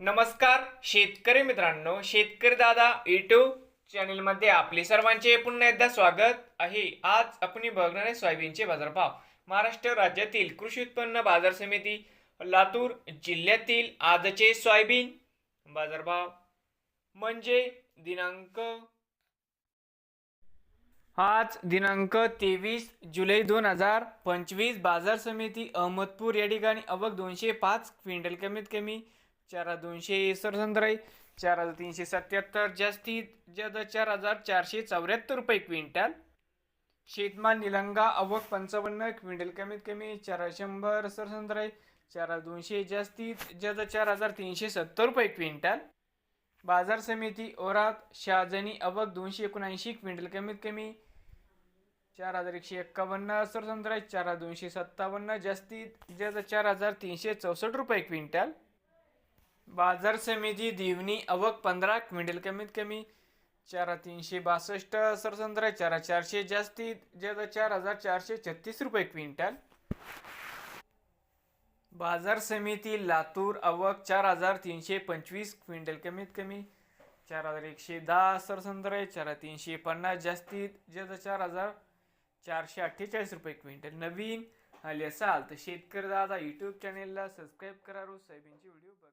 नमस्कार शेतकरी मित्रांनो शेतकरी दादा यूट्यूब चॅनलमध्ये आपले सर्वांचे पुन्हा एकदा स्वागत आहे. आज आपण बघणार आहे सोयाबीनचे बाजारभाव. महाराष्ट्र राज्यातील कृषी उत्पन्न बाजार समिती लातूर जिल्ह्यातील आजचे सोयाबीन बाजारभाव म्हणजे दिनांक आज दिनांक तेवीस जुलै दोन हजार पंचवीस. बाजार समिती अहमदपूर या ठिकाणी अवघ दोनशे पाच क्विंटल कमीत कमी चार हजार दोनशे सरसंद्राई चार हजार तीनशे सत्याहत्तर जास्तीत जास्त चार हजार चारशे चौऱ्याहत्तर रुपये क्विंटल. शेतमाल निलंगा अवक पंचावन्न क्विंटल कमीत कमी चार हजार शंभर सरसंद्राई चार हजार दोनशे जास्तीत जास्त चार हजार तीनशे सत्तर रुपये क्विंटल. बाजार समिती ओरात शहाजनी अवक दोनशे एकोणऐंशी क्विंटल कमीत कमी चार हजार एकशे एक्कावन्न सरसंत्रा चार हजार दोनशे सत्तावन्न जास्तीत जास्त चार हजार तीनशे चौसष्ट रुपये क्विंटल. बाजार समिती दिवणी अवक पंधरा क्विंटल कमीत कमी चार तीनशे बासष्ट सरसंत्रा चार चारशे जास्तीत ज्यादा चार हजार चारशे छत्तीस रुपये क्विंटल. बाजार समिती लातूर अवक चार हजार तीनशे पंचवीस क्विंटल कमीत कमी चार हजार एकशे दहा सरसंद्र चार तीनशे पन्नास जास्तीत ज्यादा चार हजार चारशे अठ्ठेचाळीस रुपये क्विंटल. नवीन आले असाल तर शेतकरी दादा यूट्यूब चॅनेलला सबस्क्राईब करा. रोज साहेबांचे व्हिडिओ बघ